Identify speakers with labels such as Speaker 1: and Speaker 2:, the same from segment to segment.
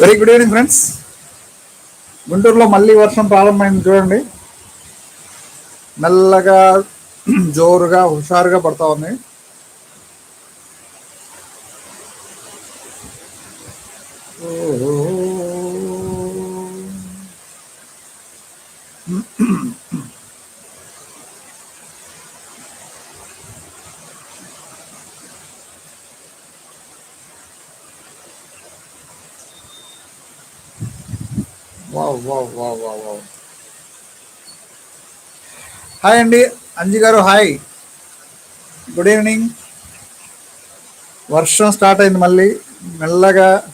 Speaker 1: Very good evening friends గుంటూరులో మళ్ళీ వర్షం ప్రారంభమైంది చూడండి. మెల్లగా జోరుగా హుషారుగా పడతా ఉంది. Wow wow wow wow. Hi అండి అంజి గారు హాయ్. Good evening. వర్షం స్టార్ట్ అయింది మళ్ళీ. మెల్లగా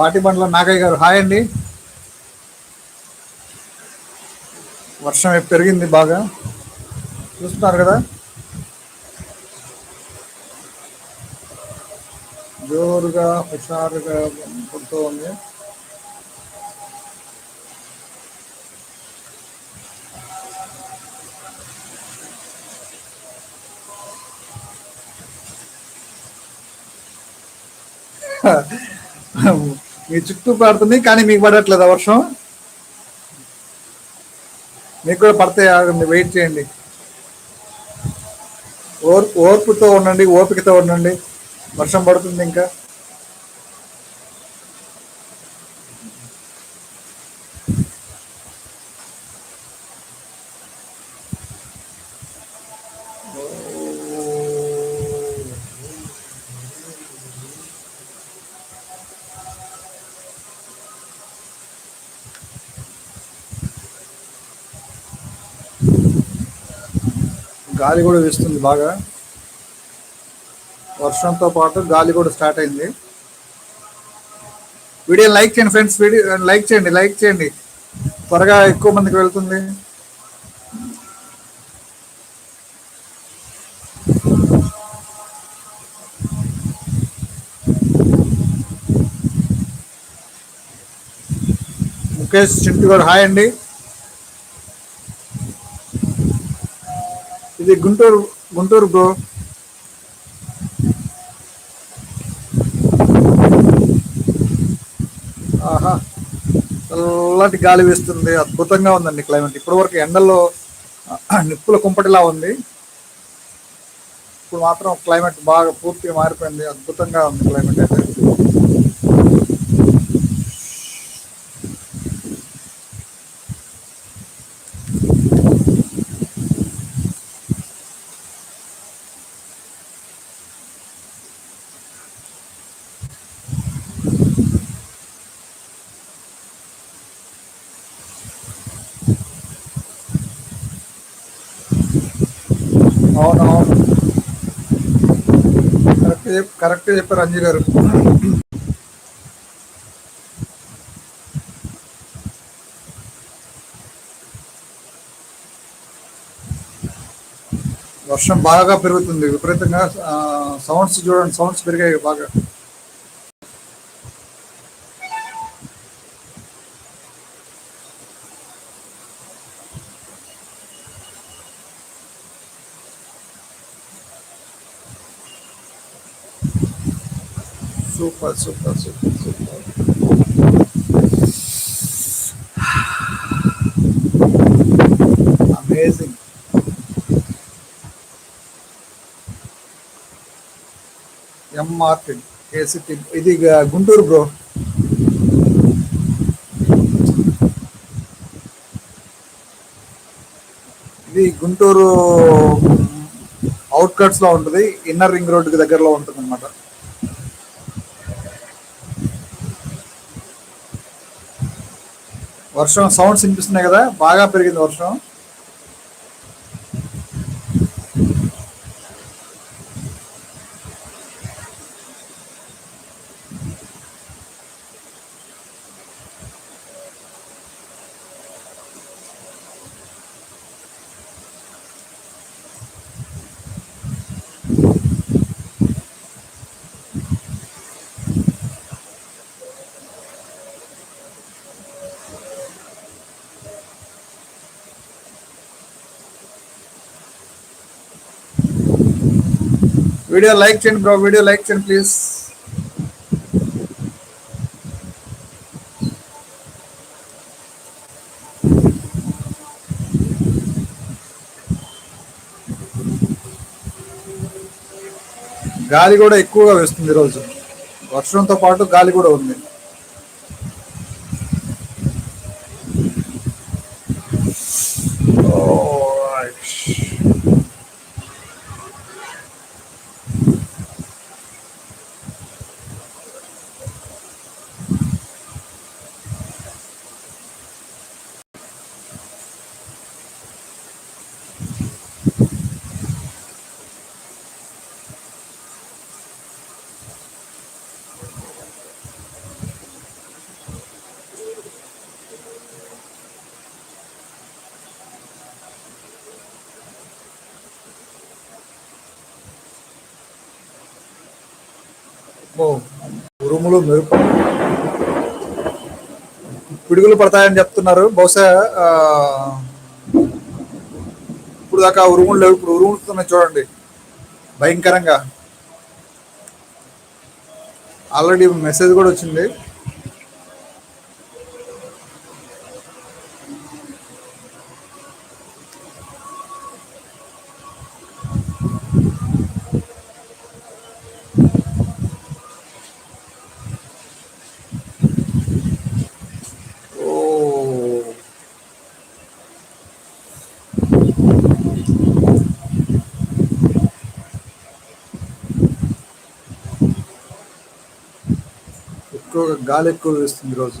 Speaker 1: పాటిబండ్ల నాగయ్య గారు. హాయ్ అండి. వర్షం పెరిగింది బాగా. చూస్తున్నారు కదా? జోరుగా హుషారుగా పడుతూ ఉంది. మీ చుట్టూ పడుతుంది కానీ మీకు పడట్లేదా వర్షం. మీకు కూడా పడతాయి ఆగండి వెయిట్ చేయండి. ఓర్ ఓర్పుతో ఉండండి ఓపికతో ఉండండి. వర్షం పడుతుంది ఇంకా. గాలి కూడా వీస్తుంది బాగా. వర్షంతో పాటు గాలి కూడా స్టార్ట్ అయింది. వీడియో లైక్ చేయండి ఫ్రెండ్స్ వీడియో లైక్ చేయండి లైక్ చేయండి. త్వరగా ఎక్కువ మందికి వెళ్తుంది. ముఖేష్ చింటి గారు హాయ్ అండి. ఇది గుంటూరు గుంటూరు బ్రో. ఆహా చల్లటి గాలి వేస్తుంది అద్భుతంగా ఉందండి క్లైమేట్ ఇప్పటి వరకు ఎండల్లో నిప్పుల కుంపటిలా ఉంది. ఇప్పుడు మాత్రం క్లైమేట్ బాగా పూర్తిగా మారిపోయింది అద్భుతంగా ఉంది క్లైమేట్ అయితే. కరెక్ట్ చెప్ చెప్పారు అంజు గారు. వర్షం బాగా పెరుగుతుంది. విపరీతంగా సౌండ్స్ చూడండి సౌండ్స్ పెరిగాయి బాగా. Super super super super amazing M Martin AC ఇది గుంటూరు బ్రో ఇది గుంటూరు అవుట్కట్స్లో ఉంటుంది. ఇన్నర్ రింగ్ రోడ్డుకి దగ్గరలో ఉంటుంది అనమాట వర్షం సౌండ్స్ వినిపిస్తున్నాయి కదా బాగా పెరిగింది వర్షం. వీడియో లైక్ చేయండి బ్రో వీడియో లైక్ చేయండి ప్లీజ్ గాలి కూడా ఎక్కువగా వేస్తుంది ఈరోజు వర్షంతో పాటు గాలి కూడా ఉంది. ఉరుములు మెరుపు. పిడుగులు పడతాయని చెప్తున్నారు. బహుశా ఇప్పుడు దాకా ఉరుములు లేవు. ఇప్పుడు ఉరుములుతున్నాయి చూడండి. భయంకరంగా. ఆల్రెడీ మెసేజ్ కూడా వచ్చింది. గాలి ఎక్కువ వేస్తుంది ఈరోజు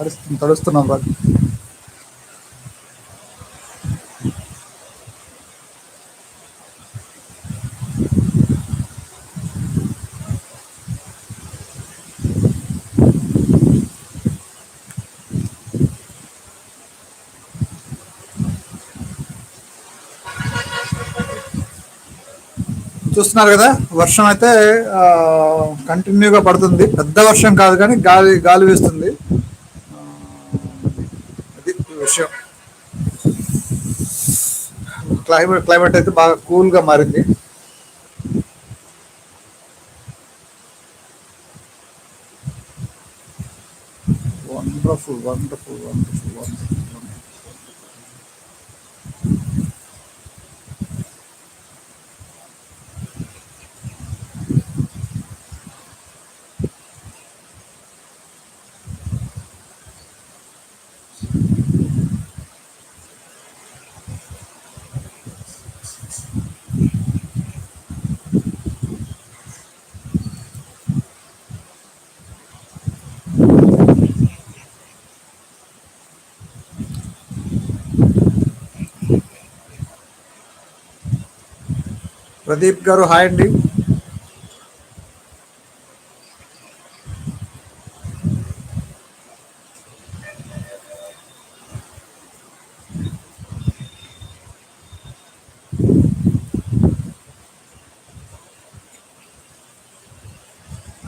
Speaker 1: పరిస్థితిని తడుస్తున్నాం వాళ్ళు చూస్తున్నారు కదా వర్షం అయితే కంటిన్యూగా పడుతుంది. పెద్ద వర్షం కాదు కానీ గాలి గాలి వేస్తుంది ఆ, అది విషయం క్లైమేట్ క్లైమేట్ అయితే బాగా కూల్గా మారింది. Wonderful wonderful wonderful wonderful Pradeep గారు హాయ్ అండి.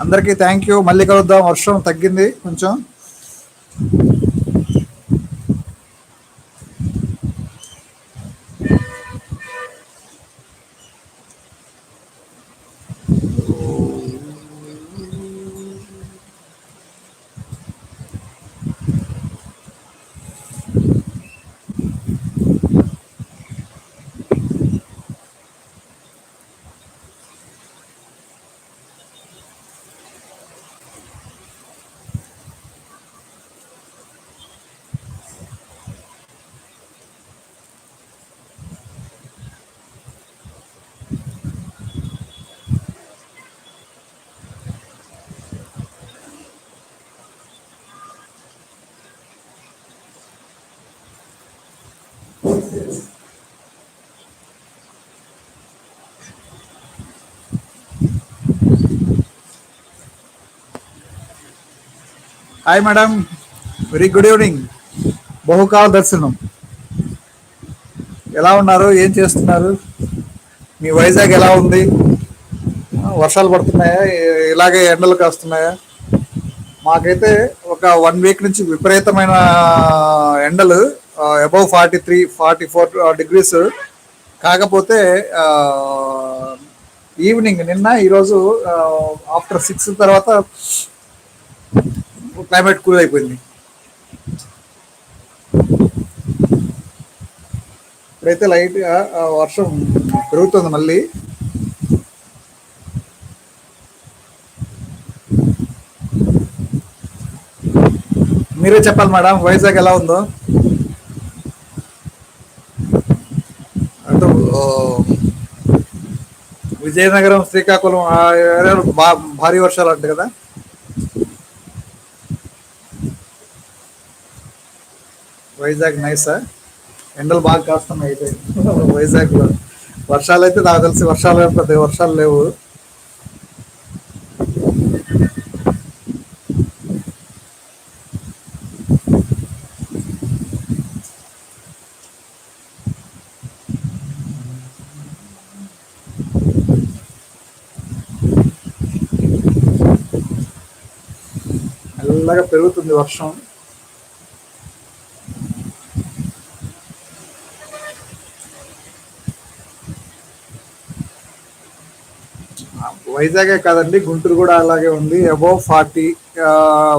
Speaker 1: అందరికీ థ్యాంక్ యూ మళ్ళీ కలుద్దాం. వర్షం తగ్గింది కొంచెం. Hi madam very good evening బహుకాల దర్శనం. ఎలా ఉన్నారు? ఏం చేస్తున్నారు? మీ వైజాగ్ ఎలా ఉంది? వర్షాలు పడుతున్నాయా? ఇలాగే ఎండలు కాస్తున్నాయా? మాకైతే ఒక వన్ వీక్ నుంచి విపరీతమైన ఎండలు. Above forty three forty four degrees కాకపోతే ఈవినింగ్ నిన్న ఈరోజు ఆఫ్టర్ సిక్స్ తర్వాత క్లైమేట్ కూల్ అయిపోయింది. ఇప్పుడైతే లైట్గా వర్షం పెరుగుతుంది మళ్ళీ. మీరే చెప్పాలి మేడం వైజాగ్ ఎలా ఉందో అటు ఓ, విజయనగరం శ్రీకాకుళం ఆ ఏరియాలో బా- భారీ వర్షాలు అంట కదా? వైజాగ్ నైసా? ఎండలు బాగా కాస్తున్నాయి అయితే. వైజాగ్లో. వర్షాలు అయితే నాకు తెలిసి వర్షాలు పెద్ద వర్షాలు లేవు. మెల్లగా పెరుగుతుంది వర్షం. వైజాగే కాదండి గుంటూరు కూడా అలాగే ఉంది. Above forty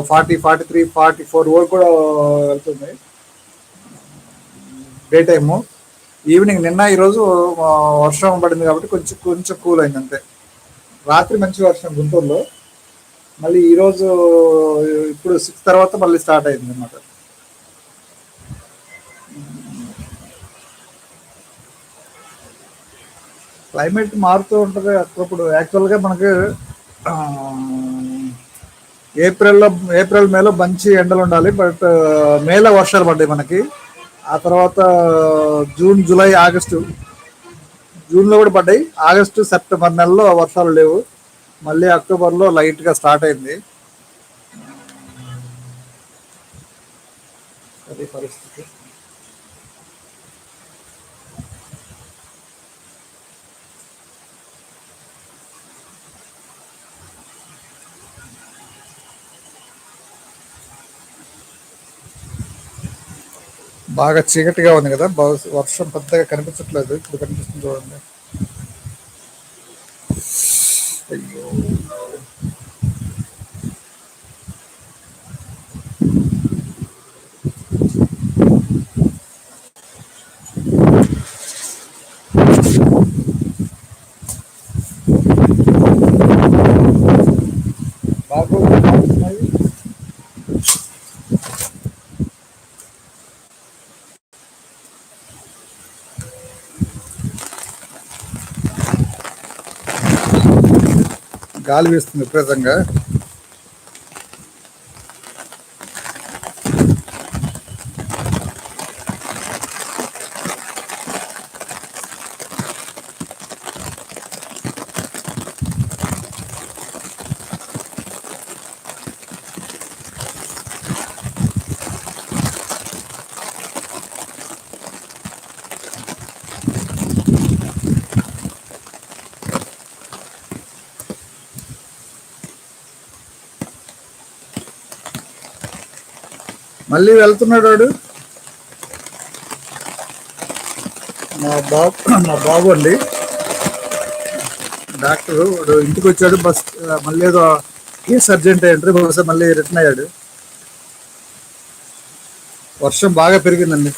Speaker 1: forty forty three forty four వరకు కూడా వెళ్తుంది. డే టైము ఈవినింగ్ నిన్న ఈరోజు వర్షం పడింది కాబట్టి కొంచెం కొంచెం కూల్ అయింది అంతే. రాత్రి మంచి వర్షం గుంటూరులో. మళ్ళీ ఈరోజు ఇప్పుడు సిక్స్ తర్వాత మళ్ళీ స్టార్ట్ అయింది అనమాట క్లైమేట్ మారుతూ ఉంటుంది. అప్పుడప్పుడు యాక్చువల్గా మనకి ఏప్రిల్లో ఏప్రిల్ మేలో మంచి ఎండలు ఉండాలి. బట్ మేలో వర్షాలు పడ్డాయి మనకి. ఆ తర్వాత జూన్ జూలై ఆగస్టు జూన్లో కూడా పడ్డాయి. ఆగస్టు సెప్టెంబర్ నెలలో వర్షాలు లేవు. మళ్ళీ అక్టోబర్లో లైట్గా స్టార్ట్ అయింది. అది పరిస్థితి. బాగా చీకటిగా ఉంది కదా వర్షం పెద్దగా కనిపించట్లేదు. ఇప్పుడు కనిపిస్తుంది చూడండి. గాలి వేస్తుంది విపరీతంగా. మళ్ళీ వెళ్తున్నాడు వాడు. మా బాబు మా బాబు అండి. డాక్టర్ వాడు ఇంటికి వచ్చాడు బస్ మళ్ళీ ఏదో కేసు అర్జెంట్ ఎంట్రీ బహుశా మళ్ళీ రిటర్న్ అయ్యాడు. వర్షం బాగా పెరిగిందండి.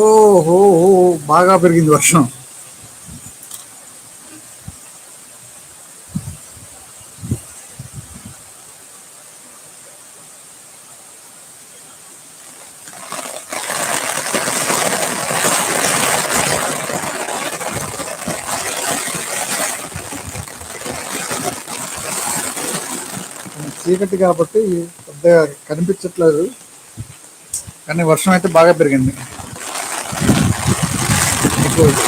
Speaker 1: ఓహో బాగా పెరిగింది వర్షం. చీకటి కాబట్టి పెద్దగా కనిపించట్లేదు. కానీ వర్షం అయితే బాగా పెరిగింది. ఇప్పుడు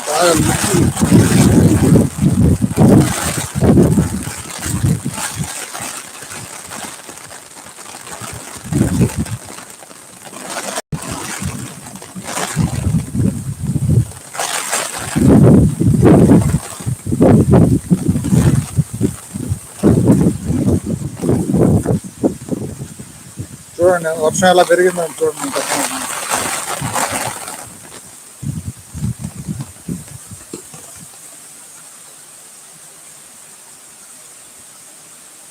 Speaker 1: బాగా లిక్కి- చూడండి వర్షం ఎలా పెరిగిందో చూడండి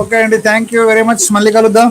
Speaker 1: okay అండి. థ్యాంక్ యూ వెరీ మచ్ మళ్ళీ కలుద్దాం.